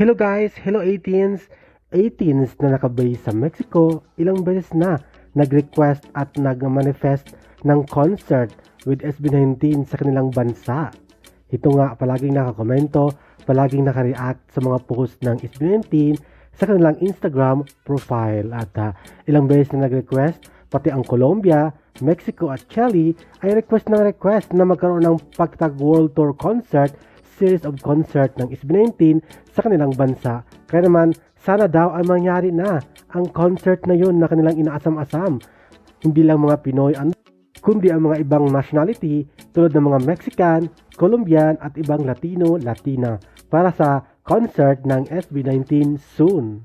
Hello guys! Hello 18s! 18s na nakabase sa Mexico, ilang beses na nag-request at nag-manifest ng concert with SB19 sa kanilang bansa. Ito nga, palaging nakakomento, palaging nakareact sa mga post ng SB19 sa kanilang Instagram profile. At ah, ilang beses na nag-request, pati ang Colombia, Mexico at Chile ay request ng request na magkaroon ng Pagtag World Tour Concert series of concert ng SB19 sa kanilang bansa. Kaya naman, sana daw ay mangyari na ang concert na yun na kanilang inaasam-asam. Hindi lang mga Pinoy ang kundi ang mga ibang nationality tulad ng mga Mexican, Colombian at ibang Latino, Latina para sa concert ng SB19 soon.